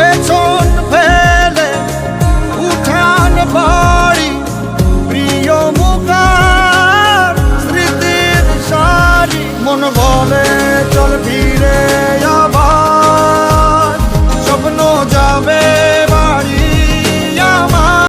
It's all